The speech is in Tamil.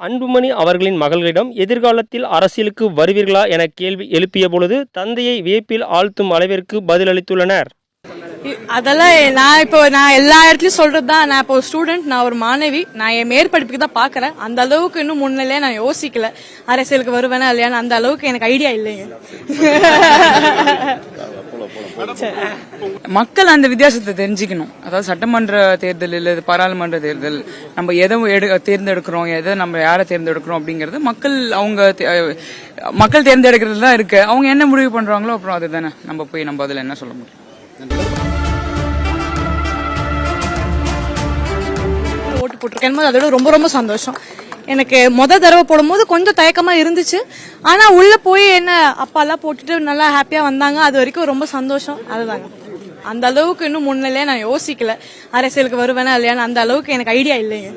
அன்புமணி அவர்களின் மகள்களிடம் எதிர்காலத்தில் அரசியலுக்கு வருவீர்களா என கேள்வி எழுப்பிய பொழுது தந்தையை வியப்பில் ஆழ்த்தும் அளவிற்கு பதிலளித்துள்ளனர். இ- அதெல்லாம் நான் இப்போ நான் எல்லா இடத்துலயும் சொல்றது தான் நான் இப்போ ஸ்டூடெண்ட் நான் ஒரு மாணவி நான் என் மேற்படிப்புக்கு தான் பாக்குறேன் அந்த அளவுக்கு இன்னும் முன்னிலையே நான் யோசிக்கல அரசியலுக்கு வருவேனா இல்லையான்னு அந்த அளவுக்கு எனக்கு ஐடியா இல்லைங்க மக்கள் அந்த வித்தியாசத்தை தெரிஞ்சுக்கணும். அதாவது சட்டமன்ற தேர்தல் இல்ல பாராளுமன்ற தேர்தல் நம்ம எதை எடு- தேர்ந்தெடுக்கிறோம் எதை நம்ம யாரை தேர்ந்தெடுக்கிறோம் அப்படிங்கறது மக்கள் அவங்க மக்கள் தேர்ந்தெடுக்கிறது தான் இருக்கு. அவங்க என்ன முடிவு பண்றாங்களோ அப்புறம் அதுதானே நம்ம போய் நம்ம அதுல என்ன சொல்ல முடியும்? ஓட்டு போட்டிருக்கேன். போது அதோட ரொம்ப ரொம்ப சந்தோஷம். எனக்கு முத தடவை போடும்போது கொஞ்சம் தயக்கமா இருந்துச்சு. ஆனா உள்ள போய் என்ன அப்பா எல்லாம் போட்டுட்டு நல்லா ஹாப்பியா வந்தாங்க. அது வரைக்கும் ரொம்ப சந்தோஷம். அதுதாங்க. அந்த அளவுக்கு இன்னும் முன்னிலே நான் யோசிக்கல. அரசியலுக்கு வருவேனா இல்லையான்னு அந்த அளவுக்கு எனக்கு ஐடியா இல்லைங்க.